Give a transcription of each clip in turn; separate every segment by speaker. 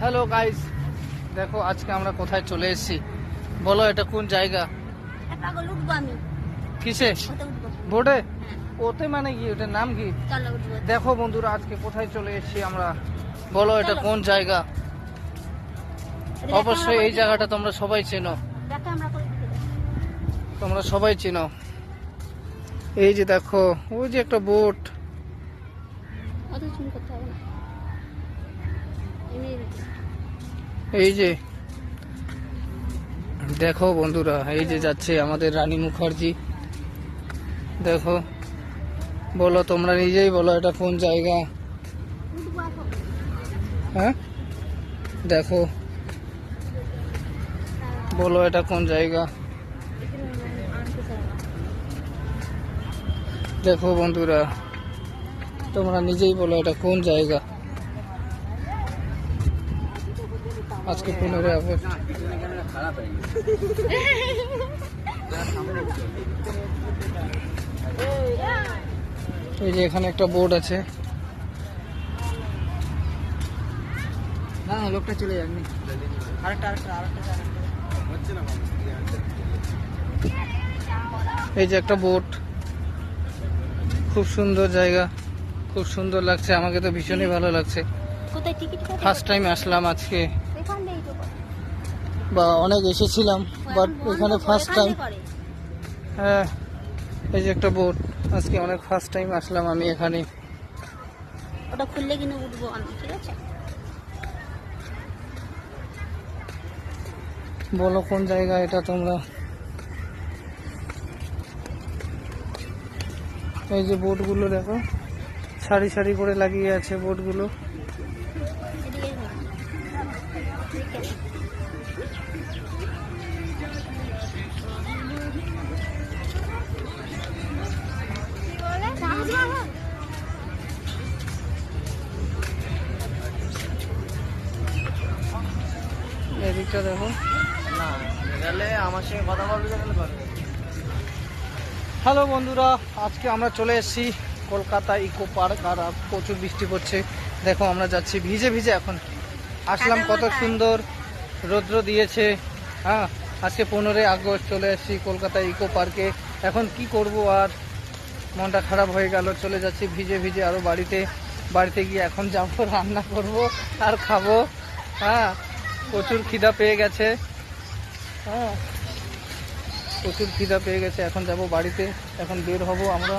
Speaker 1: Hello guys দেখো আজকে আমরা কোথায় চলে এসেছি? বলো এটা কোন জায়গা? কিসে? বোর্ডে?
Speaker 2: হ্যাঁ।
Speaker 1: ওতে মানে কি? ওটার নাম কি? দেখো বন্ধুরা আজকে কোথায় চলে এসেছি আমরা? বলো এটা কোন জায়গা? অবশ্যই এই জায়গাটা তোমরা সবাই চেনো। তোমরা সবাই চেনো। এই যে দেখো ওই যে একটা বোট
Speaker 2: অত চুন করতে হবে না এমনি
Speaker 1: এই যে, দেখো বন্ধুরা, এই যে যাচ্ছে আমাদের রানী মুখার্জি। দেখো, বলো তোমরা নিজেই বলো এটা কোন জায়গা? হ্যাঁ? দেখো, বলো এটা কোন জায়গা? দেখো বন্ধুরা, তোমরা নিজেই বলো এটা কোন জায়গা? আজকে পনেরোই আগস্ট। এই যে এখানে একটা বোর্ড আছে। না না লোকটা চলে যাননি আরেকটা আরেকটা আরেকটা এই যে একটা বোট। খুব সুন্দর জায়গা। খুব সুন্দর লাগছে। আমাকে তো ভীষণই ভালো লাগছে। ফার্স্ট টাইম আসলাম আজকে
Speaker 2: এখান দিয়েই তো করে।
Speaker 1: বা অনেক এসেছিলাম বাট
Speaker 2: এখানে
Speaker 1: ফার্স্ট টাইম হ্যাঁ এই যে একটা বোট আজকে অনেক ফার্স্ট টাইম আসলাম আমি এখানে।
Speaker 2: ওটা খুললে কিন্তু উঠবো আমি ঠিক আছে?
Speaker 1: বলো কোন জায়গা এটা তোমরা? এই যে বোটগুলো দেখো সারি সারি করে লাগিয়ে আছে বোটগুলো এদিকটা দেখো।
Speaker 3: আমার সঙ্গে কথা বলবে তাহলে
Speaker 1: হ্যালো বন্ধুরা আজকে আমরা চলে এসেছি কলকাতা ইকো পার্ক আর প্রচুর বৃষ্টি পড়ছে। দেখো আমরা যাচ্ছি ভিজে ভিজে এখন। আসলাম কত সুন্দর রৌদ্র দিয়েছে। হ্যাঁ আজকে পনেরোই আগস্ট চলে এসেছি কলকাতা ইকো পার্কে। এখন কি করব আর? মনটা খারাপ হয়ে গেল চলে যাচ্ছি ভিজে ভিজে আরও বাড়িতে। বাড়িতে গিয়ে এখন যাব রান্না করব আর খাব। হ্যাঁ প্রচুর খিদা পেয়ে গেছে। হ্যাঁ। প্রচুর খিদা পেয়ে গেছে এখন যাব বাড়িতে এখন বের হব আমরা।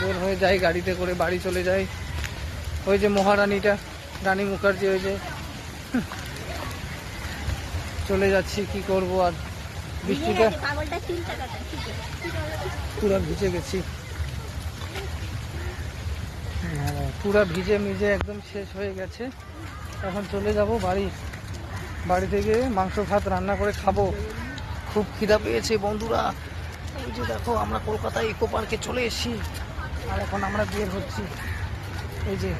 Speaker 1: বের হয়ে যাই গাড়িতে করে বাড়ি চলে যাই। ওই যে মহারানীটা রানী মুখার্জি ওই যে। চলে যাচ্ছি কি করব আর? বৃষ্টিটা? পুরো ভিজে গেছি। হ্যাঁ, পুরো ভিজে মিজে একদম শেষ হয়ে গেছে। এখন চলে যাব বাড়ি। বাড়ি থেকে মাংস, ভাত রান্না করে খাব। খুব খিদা পেয়েছে বন্ধুরা। এই যে দেখো, আমরা কলকাতা ইকো পার্কে চলে এসেছি। আর এখন আমরা বের হচ্ছি। এই যে।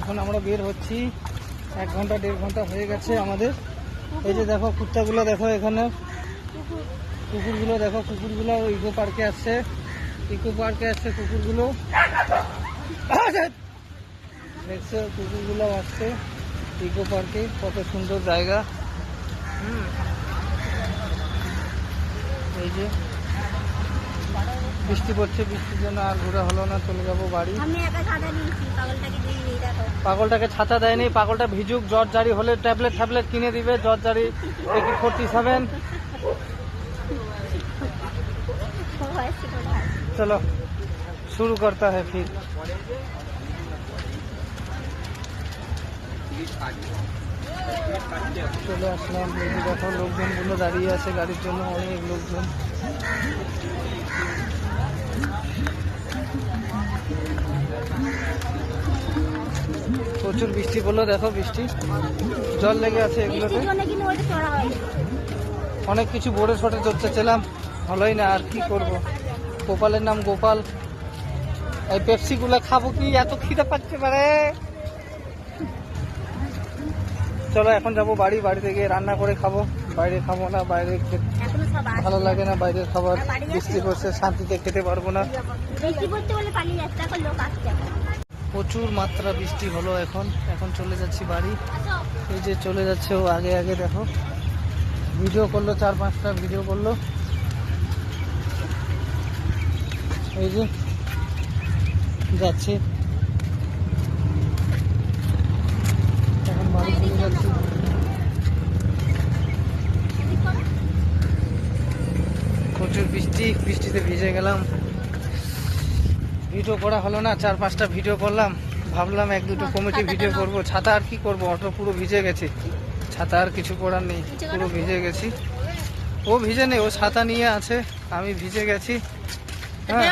Speaker 1: এখন আমরা বের হচ্ছি। এক ঘণ্টা, দেড় ঘণ্টা হয়ে গেছে আমাদের। এই যে দেখো, কুত্তাগুলো দেখো এখানে। কুকুরগুলো দেখো, কুকুরগুলো ইকো পার্কে আসছে। ইকো পার্কে আসছে কুকুরগুলো। দেখছ কুকুরগুলো আসছে। ইকো পার্কে কত সুন্দর জায়গা। এই যে বৃষ্টি পড়ছে বৃষ্টির জন্য আর ঘোরা হলো না চলে যাব বাড়ি।
Speaker 2: পাগলটাকে
Speaker 1: ছাতা দেয়নি পাগলটা ভিজুক জ্বর জারি হলে ট্যাবলেট ট্যাবলেট কিনে দিবে জ্বর জারি ফোরটি সেভেন। চলো শুরু করতে হয় ফির। চলে আসলাম। এই যে দেখো লোকজনগুলো দাঁড়িয়ে আছে গাড়ির জন্য অনেক লোকজন। প্রচুর বৃষ্টি পড়ল দেখো বৃষ্টি। জল লেগে আছে এগুলোতে। অনেক কিছু বোর্ডে শটে চড়তে ছিলাম। হলোই না আর কি করব? গোপালের নাম গোপাল। এই পেপসি গুলো খাব কি? এত খিদে পাচ্ছে পারে চলো এখন যাব বাড়ি বাড়িতে গিয়ে রান্না করে খাব। বাইরে খাব না বাইরে ভালো লাগে না বাইরের খাবার? বৃষ্টি পড়ছে শান্তিতে খেতে পারব না। প্রচুর মাত্রা বৃষ্টি হলো এখন। এখন চলে যাচ্ছি বাড়ি। এই যে চলে যাচ্ছে ও আগে আগে দেখো। ভিডিও করল চার পাঁচটা ভিডিও করল। এই যে যাচ্ছে এখন বাড়ি চলে যাচ্ছি প্রচুর বৃষ্টি, বৃষ্টিতে ভিজে গেলাম। ভিডিও করা হলো না, চার পাঁচটা ভিডিও করলাম। ভাবলাম এক দুটো কমিটি ভিডিও করব। ছাতা আর কি করব? অটো পুরো ভিজে গেছে। ছাতা আর কিছু করার নেই, পুরো ভিজে গেছি। ও ভিজে নেই, ও ছাতা নিয়ে আছে, আমি ভিজে গেছি।
Speaker 2: হ্যাঁ